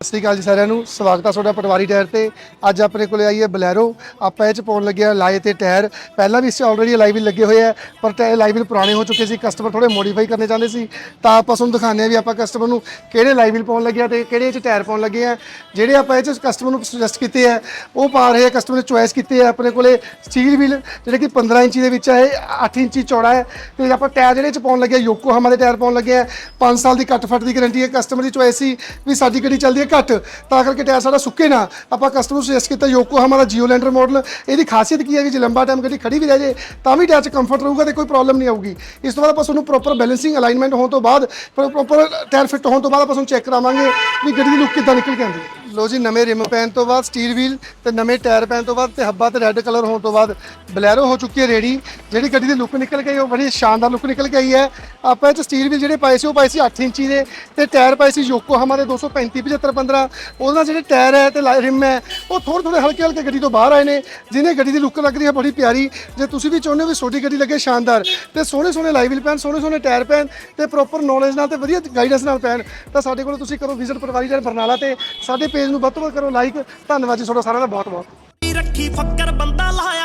ਸਤਿ ਸ਼੍ਰੀ ਅਕਾਲ ਜੀ ਸਾਰਿਆਂ ਨੂੰ। ਸਵਾਗਤ ਆ ਤੁਹਾਡਾ ਪਟਵਾਰੀ ਟਾਇਰ ਤੇ। ਅੱਜ ਆਪਣੇ ਕੋਲੇ ਆਈ ਹੈ ਬਲੈਰੋ। ਆਪਾਂ ਇਹ ਚ ਪਾਉਣ ਲੱਗਿਆ ਲਾਏ ਤੇ ਟਾਇਰ। ਪਹਿਲਾਂ ਵੀ ਇਸ ਆਲਰੇਡੀ ਲਾਈਵ ਲੱਗੇ ਹੋਏ ਆ, ਪਰ ਟਾਇਰ ਲਾਈਵ ਪੁਰਾਣੇ ਹੋ ਚੁੱਕੇ ਸੀ। ਕਸਟਮਰ ਥੋੜੇ ਮੋਡੀਫਾਈ ਕਰਨੇ ਚਾਹੁੰਦੇ ਸੀ। ਤਾਂ ਆਪਾਂ ਤੁਹਾਨੂੰ ਦਿਖਾਉਂਦੇ ਆ ਵੀ ਆਪਾਂ ਕਸਟਮਰ ਨੂੰ ਕਿਹੜੇ ਲਾਈਵ ਪਾਉਣ ਲੱਗਿਆ ਆ ਤੇ ਕਿਹੜੇ ਇਹ ਚ ਟਾਇਰ ਪਾਉਣ ਲੱਗੇ ਆ। ਜਿਹੜੇ ਆਪਾਂ ਇਹ ਚ ਕਸਟਮਰ ਨੂੰ ਸੁਜੈਸਟ ਕੀਤੇ ਆ, ਉਹ ਪਾ ਰਹੇ ਆ ਕਸਟਮਰ ਨੇ ਚੁਆਇਸ ਕੀਤੇ ਆ ਆਪਣੇ ਕੋਲੇ ਸਟੀਲ ਵੀਲ ਜਿਹੜੇ ਕਿ 15 ਇੰਚੀ ਦੇ ਵਿੱਚ ਆ, ਇਹ 8 ਇੰਚੀ ਚੌੜਾ ਹੈ। ਤੇ ਆਪਾਂ ਟਾਇਰ ਜਿਹੜੇ ਚ ਪਾਉਣ ਲੱਗੇ ਆ ਯੋਕੋਹਾਮਾ ਦੇ ਟਾਇਰ ਪਾਉਣ ਲੱਗੇ ਆ। 5 ਸਾਲ ਦੀ ਘੱਟ ਫੱਟ ਦੀ ਗਾਰੰਟੀ ਹੈ ਕਸਟਮਰ ਦੀ ਚੁਆਇਸ ਸੀ ਵੀ ਸਾਡੀ ਗੱਡੀ ਚੱਲਦੀ ਹੈ ਘੱਟ, ਤਾਂ ਕਰਕੇ ਟਾਇਰ ਸਾਡਾ ਸੁੱਕੇ ਨਾ। ਆਪਾਂ ਕਸਟਮਰ ਨੂੰ ਸੁਜੈਸਟ ਕੀਤਾ ਯੋਕੋਹਾਮਾ ਦਾ ਜੀਓਲੈਂਡਰ ਮਾਡਲ ਇਹਦੀ ਖਾਸੀਅਤ ਕੀ ਹੈ ਕਿ ਜੇ ਲੰਬਾ ਟਾਈਮ ਗੱਡੀ ਖੜੀ ਵੀ ਰਹਿ ਜੇ, ਤਾਂ ਵੀ ਟਾਇਰ 'ਚ ਕੰਫਰਟ ਰਹੂਗਾ ਤੇ ਕੋਈ ਪ੍ਰੋਬਲਮ ਨਹੀਂ ਆਊਗੀ। ਇਸ ਤੋਂ ਬਾਅਦ ਆਪਾਂ ਤੁਹਾਨੂੰ ਪ੍ਰੋਪਰ ਬੈਲੈਂਸਿੰਗ ਅਲਾਈਨਮੈਂਟ ਹੋਣ ਤੋਂ ਬਾਅਦ ਪ੍ਰੋਪਰ ਟਾਇਰ ਫਿੱਟ ਹੋਣ ਤੋਂ ਬਾਅਦ ਆਪਾਂ ਤੁਹਾਨੂੰ ਚੈੱਕ ਕਰਾਵਾਂਗੇ ਵੀ ਗੱਡੀ ਦੀ ਲੁੱਕ ਕਿੱਦਾਂ ਨਿਕਲ ਕੇ ਆਉਂਦੀ ਹੈ। ਲੋ ਜੀ, ਨਵੇਂ ਰਿਮ ਪੈਣ ਤੋਂ ਬਾਅਦ ਸਟੀਲ ਵੀਲ ਤੇ ਨਵੇਂ ਟਾਇਰ ਪੈਣ ਤੋਂ ਬਾਅਦ ਤੇ ਹੱਬਾ ਤੇ ਰੈੱਡ ਕਲਰ ਹੋਣ ਤੋਂ ਬਾਅਦ ਬਲੈਰੋ ਹੋ ਚੁੱਕੀ ਹੈ ਰੈਡੀ ਜਿਹੜੀ ਗੱਡੀ ਦੀ ਲੁੱਕ ਨਿਕਲ ਗਈ, ਉਹ ਬੜੀ ਸ਼ਾਨਦਾਰ ਲੁੱਕ ਨਿਕਲ ਗਈ ਹੈ। ਆਪਾਂ ਇਹ ਚ ਸਟੀਲ ਵੀਲ ਜਿਹੜੇ ਪਾਏ ਸੀ, ਉਹ ਪਾਏ ਸੀ 8 ਇੰਚੀ ਦੇ ਤੇ ਟਾਇਰ ਪਾਏ ਸੀ ਯੋਕੋਹਾਮਾ ਦੇ 235 75 15 ਉਹਦੇ ਨਾਲ ਜਿਹੜੇ ਟਾਇਰ ਹੈ ਤੇ ਰਿਮ ਹੈ ਉਹ ਥੋੜੇ ਥੋੜੇ ਹਲਕੇ ਹਲਕੇ ਗੱਡੀ ਤੋਂ ਬਾਹਰ ਆਏ ਨੇ ਜਿਹਨੇ ਗੱਡੀ ਦੀ ਲੁੱਕ ਲੱਗਦੀ ਹੈ, ਬੜੀ ਪਿਆਰੀ। ਜੇ ਤੁਸੀਂ ਵੀ ਚਾਹੁੰਦੇ ਹੋ ਵੀ ਛੋਟੀ ਗੱਡੀ ਲੱਗੇ ਸ਼ਾਨਦਾਰ, ਤੇ ਸੋਹਣੇ ਸੋਹਣੇ ਲਾਈਵਲ ਵੀਲ ਪੈਣ ਸੋਹਣੇ ਸੋਹਣੇ ਟਾਇਰ ਪੈਣ ਤੇ ਪ੍ਰੋਪਰ ਨੌਲੇਜ ਨਾਲ ਤੇ ਵਧੀਆ ਗਾਈਡੈਂਸ ਨਾਲ ਪੈਣ ਤਾਂ ਸਾਡੇ ਕੋਲ ਤੁਸੀਂ ਕਰੋ ਵਿਜ਼ਿਟ ਪਟਵਾਰੀ ਟਾਇਰ ਬਰਨਾਲਾ ਤੇ ਸਾਡੇ ਪੇਜ ਨੂੰ ਵੱਧ ਤੋਂ ਵੱਧ ਕਰੋ ਲਾਈਕ ਧੰਨਵਾਦ ਜੀ ਤੁਹਾਡਾ ਸਾਰਿਆਂ ਦਾ ਬਹੁਤ ਬਹੁਤ ਰੱਖੀ ਫੱਕਰ, ਬੰਦਾ ਲਾਇਆ